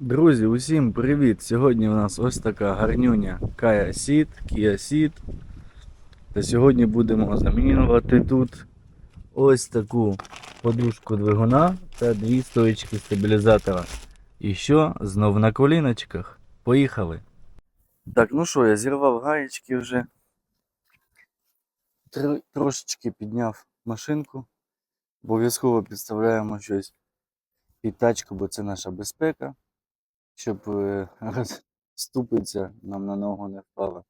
Друзі, усім привіт! Сьогодні у нас ось така гарнюня Kia Ceed, Kia Ceed. Та сьогодні будемо замінювати тут ось таку подушку двигуна та дві стоїчки стабілізатора. І що? Знов на коліночках. Поїхали. Так, ну що, я зірвав гаєчки вже. Тр- Трошечки підняв машинку. Обов'язково підставляємо щось під тачку, бо це наша безпека щоб е, ступиця нам на ногу не впала,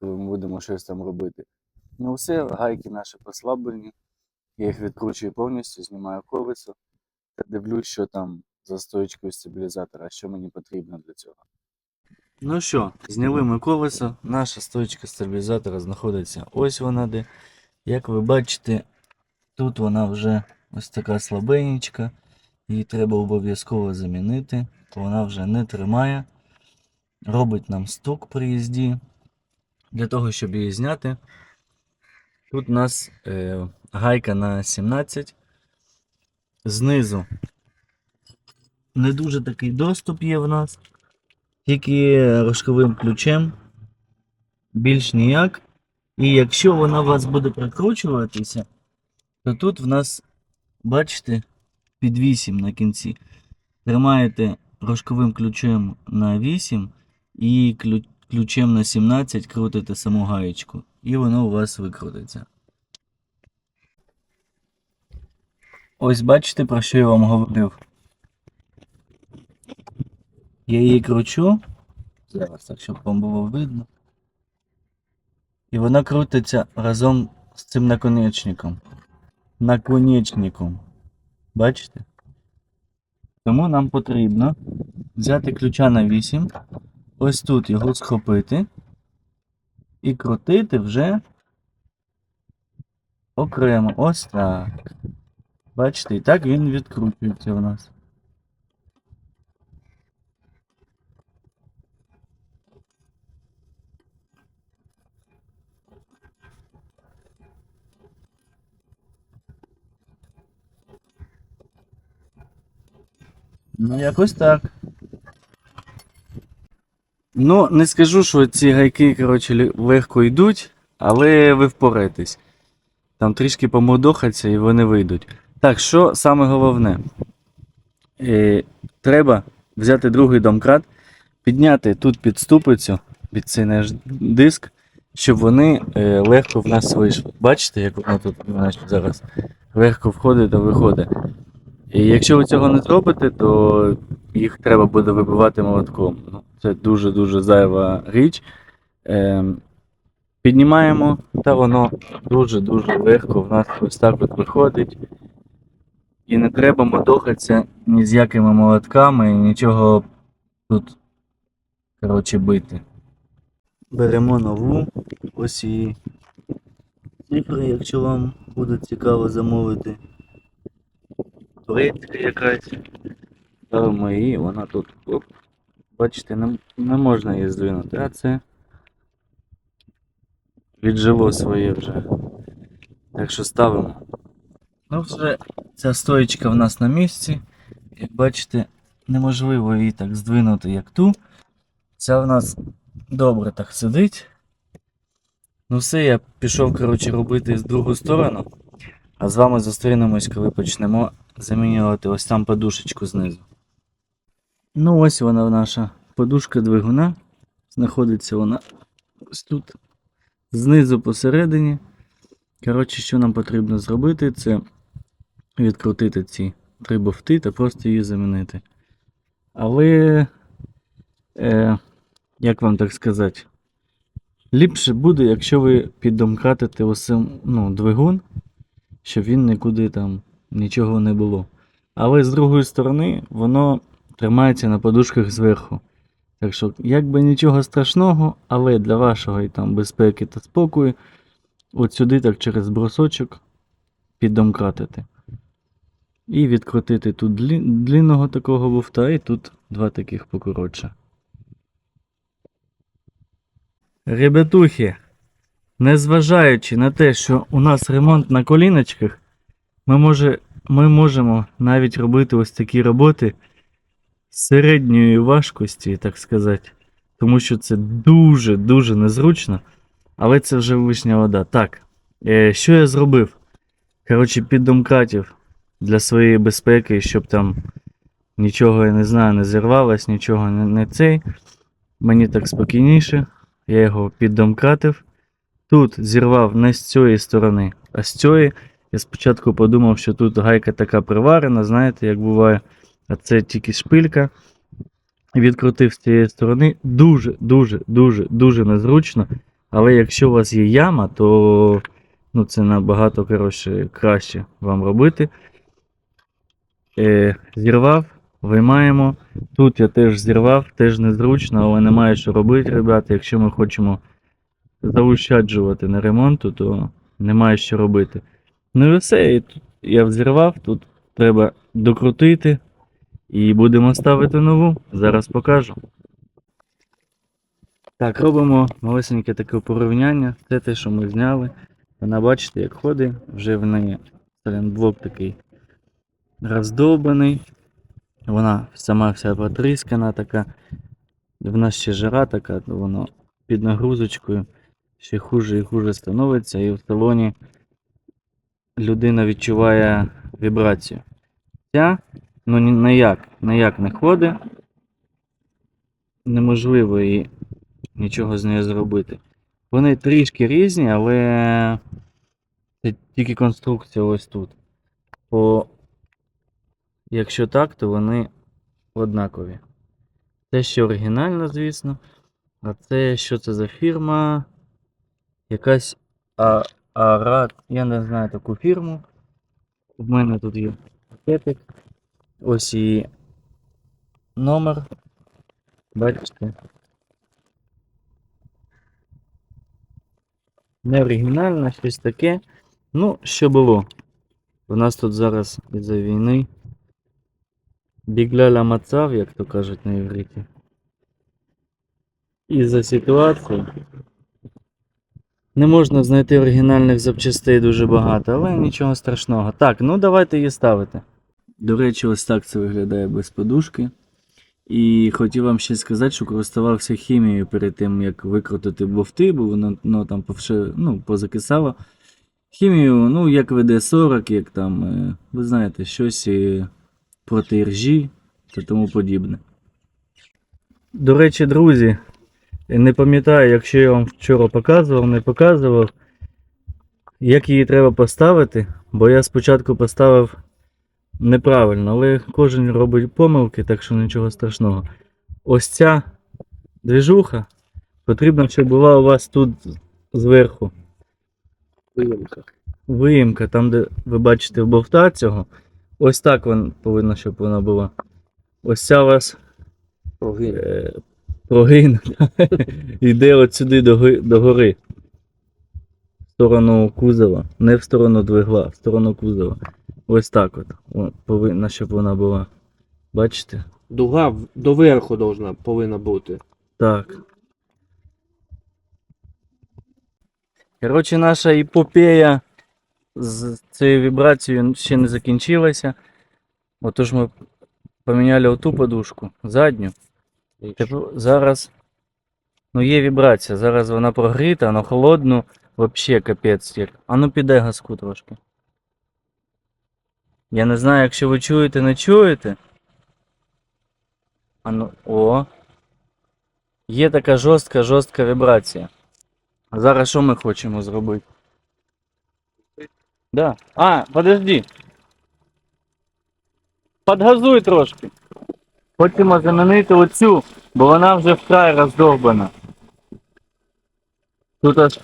коли ми будемо щось там робити. Ну все, гайки наші послаблені. Я їх відкручую повністю, знімаю колесо та дивлюсь, що там за стоїчкою стабілізатора, що мені потрібно для цього. Ну що, зняли ми колесо. Наша стоїчка стабілізатора знаходиться ось вона де. Як ви бачите, тут вона вже ось така слабенечка. Її треба обов'язково замінити, то вона вже не тримає. Робить нам стук при їзді. Для того, щоб її зняти. Тут у нас е, гайка на 17. Знизу не дуже такий доступ є в нас. Тільки рожковим ключем. Більш ніяк. І якщо вона у вас буде прикручуватися, то тут в нас, бачите, під 8 на кінці. Тримаєте рожковим ключем на 8 і ключем на 17 крутите саму гаєчку. І воно у вас викрутиться. Ось бачите, про що я вам говорив. Я її кручу. Зараз так, щоб вам було видно. І вона крутиться разом з цим наконечником. Наконечником. Бачите? Тому нам потрібно взяти ключа на 8, ось тут його схопити і крутити вже окремо. Ось так. Бачите, і так він відкручується у нас. Ну, якось так. Ну, не скажу, що ці гайки, коротше, легко йдуть, але ви впораєтесь. Там трішки помудохаться і вони вийдуть. Так, що саме головне? Е, треба взяти другий домкрат, підняти тут під ступицю, під цей наш диск, щоб вони е, легко в нас вийшли. Бачите, як воно тут значить, зараз легко входить та виходить. І якщо ви цього не зробите, то їх треба буде вибивати молотком. Ну, це дуже-дуже зайва річ. Ем, піднімаємо, та воно дуже-дуже легко в нас ось так от виходить. І не треба мотохатися ні з якими молотками, нічого тут коротше, бити. Беремо нову, ось її цифри, якщо вам буде цікаво замовити турецька якась. Ставимо її, вона тут. Оп. Бачите, не, не можна її здвинути, а це віджило своє вже. Так що ставимо. Ну, вже ця стоїчка в нас на місці. Як бачите, неможливо її так здвинути, як ту. Ця в нас добре так сидить. Ну все, я пішов, коротше, робити з другу сторону. А з вами зустрінемось, коли почнемо замінювати ось там подушечку знизу. Ну, ось вона наша подушка двигуна. Знаходиться вона ось тут. Знизу посередині. Коротше, що нам потрібно зробити, це відкрутити ці три бовти та просто її замінити. Але, е, як вам так сказати, ліпше буде, якщо ви піддомкратите ну, двигун, щоб він нікуди там нічого не було. Але з другої сторони, воно тримається на подушках зверху. Так що, якби нічого страшного, але для вашої там безпеки та спокою, от сюди так через брусочок піддомкратити. І відкрутити тут длинного такого вовта, і тут два таких покоротше. Ребятухи, незважаючи на те, що у нас ремонт на коліночках, ми, може, ми можемо навіть робити ось такі роботи середньої важкості, так сказати. Тому що це дуже-дуже незручно. Але це вже вишня вода. Так, е, що я зробив? Коротше, під домкратів для своєї безпеки, щоб там нічого, я не знаю, не зірвалось, нічого не, не цей. Мені так спокійніше. Я його піддомкратив. Тут зірвав не з цієї сторони, а з цієї. Я спочатку подумав, що тут гайка така приварена, знаєте, як буває. А це тільки шпилька. Відкрутив з цієї сторони. Дуже, дуже, дуже, дуже незручно. Але якщо у вас є яма, то ну, це набагато коротше, краще вам робити. Е, зірвав, виймаємо. Тут я теж зірвав, теж незручно, але немає що робити, ребята. Якщо ми хочемо заощаджувати на ремонту, то немає що робити. Ну і все, і тут я взірвав, тут треба докрутити. І будемо ставити нову. Зараз покажу. Так, робимо малесеньке таке порівняння. Це те, що ми зняли. Вона бачите, як ходить, вже в неї блок такий роздовбаний. Вона сама вся потріскана така. В нас ще жара така, воно під нагрузочкою ще хуже і хуже становиться, і в салоні людина відчуває вібрацію. Ця ну ніяк, ніяк не ходить. Неможливо їй нічого з нею зробити. Вони трішки різні, але це тільки конструкція ось тут. Бо якщо так, то вони однакові. Це ще оригінально, звісно. А це що це за фірма? Якась Арат. Я не знаю таку фірму. В мене тут є пакетик. Ось і номер. Бачите. Не оригінально, щось таке. Ну, що було? У нас тут зараз із-за війни. Бігляля мацав, як то кажуть на івриті. Із-за ситуації. Не можна знайти оригінальних запчастей дуже багато, але нічого страшного. Так, ну давайте її ставити. До речі, ось так це виглядає без подушки. І хотів вам ще сказати, що користувався хімією перед тим, як викрутити бовти, бо воно ну, там повше, ну, позакисало. Хімію, ну, як ВД-40, як там, е, ви знаєте, щось е, проти іржі та тому подібне. До речі, друзі, не пам'ятаю, якщо я вам вчора показував, не показував, як її треба поставити, бо я спочатку поставив неправильно, але кожен робить помилки, так що нічого страшного. Ось ця движуха потрібно, щоб була у вас тут зверху. Виїмка. Виїмка, там, де ви бачите бовта цього. Ось так вон, повинно, щоб вона була. Ось ця у вас е, прогин йде от сюди до, до гори. В сторону кузова. Не в сторону двигла, в сторону кузова. Ось так от. О, повинна, щоб вона була. Бачите? Дуга доверху должна, повинна бути. Так. Коротше, наша епопея з цією вібрацією ще не закінчилася. Отож ми поміняли оту подушку, задню. Тепер зараз. Ну, є вібрація. Зараз вона прогріта, але холодну, взагалі капець як. А ну піде газку трошки. Я не знаю, якщо ви чуєте, не чуєте. А ну. О. Є така жорстка, жорстка вібрація. А зараз що ми хочемо зробити? Да. А, подожди. Подгазуй трошки. Хочемо замінити оцю, бо вона вже вкрай роздовбана. Тут аж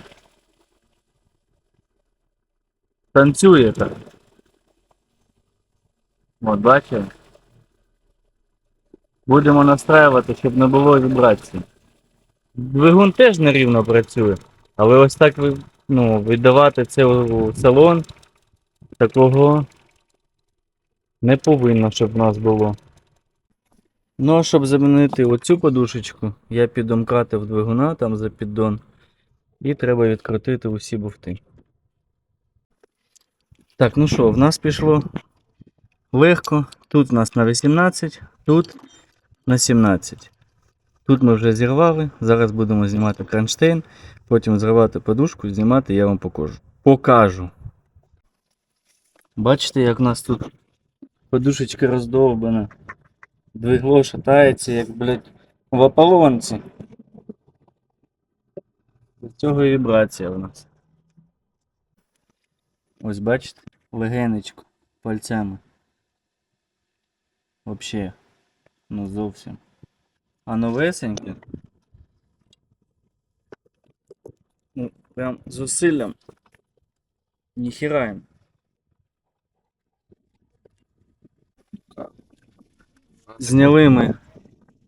танцює так. От, бачите? Будемо настраювати, щоб не було вібрації. Двигун теж нерівно працює, але ось так ну, віддавати це у салон такого не повинно, щоб в нас було. Ну, а щоб замінити оцю подушечку, я підомкратив двигуна там за піддон. І треба відкрутити усі бufти. Так, ну що, в нас пішло легко. Тут в нас на 18, тут на 17. Тут ми вже зірвали. Зараз будемо знімати кронштейн, потім зривати подушку, знімати, я вам покажу. Покажу. Бачите, як у нас тут подушечка роздовбана. Двигло шатається, як, блядь, в ополонці. Від цього і вібрація у нас. Ось бачите, легенечко пальцями. Вообще. Ну зовсім. А новесеньке. Ну, прям зусиллям. Ніхіра Зняли ми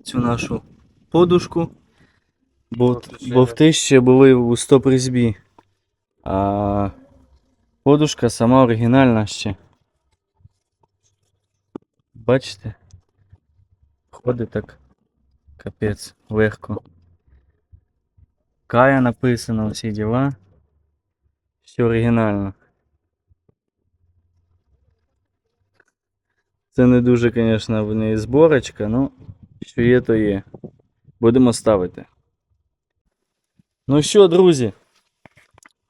цю нашу подушку. Бо, бовти ще були у стоп-різьбі. А подушка сама оригінальна ще. Бачите? Ходить так. Капець, легко. Кая написано, всі діла. Все оригінально. Це не дуже, звісно, в неї зборочка, ну, що є, то є. Будемо ставити. Ну що, друзі?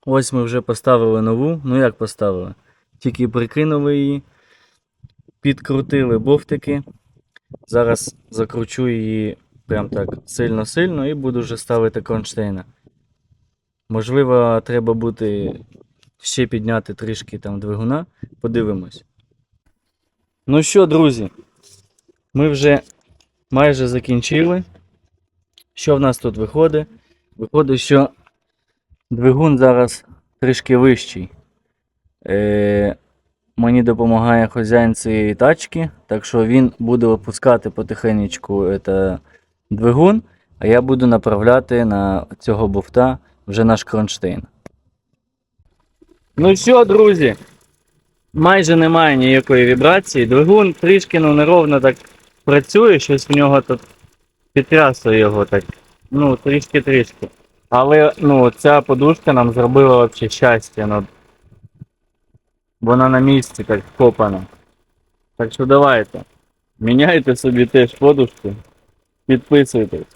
Ось ми вже поставили нову. Ну як поставили? Тільки прикинули її, підкрутили бовтики. Зараз закручу її прям так сильно-сильно і буду вже ставити кронштейна. Можливо, треба буде ще підняти трішки там двигуна. Подивимось. Ну що, друзі, ми вже майже закінчили. Що в нас тут виходить? Виходить, що двигун зараз трішки вищий. Е, мені допомагає хазяїн цієї тачки, так що він буде опускати потихенечку это, двигун, а я буду направляти на цього бовта вже наш кронштейн. Ну що, друзі? Майже немає ніякої вібрації. Двигун трішки ну, неровно так працює, щось в нього тут підтрясує його так. Ну, трішки-трішки. Але ну, ця подушка нам зробила вообще щастя. Ну, вона на місці так вкопана. Так що давайте. Міняйте собі теж подушку. Підписуйтесь.